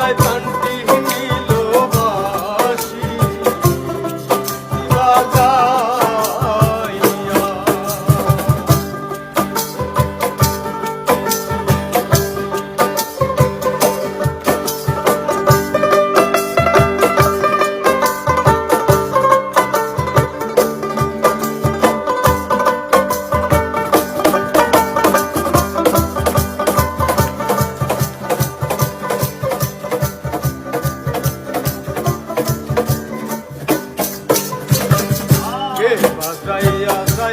কালাই তান্টি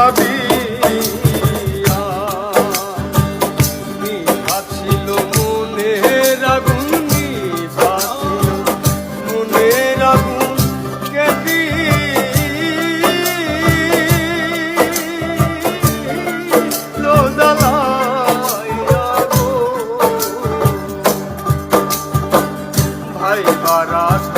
ভাবিয়া নিভাছিল মনের আগুন নিভাছিল মনের আগুন কেটি ভাই বারাত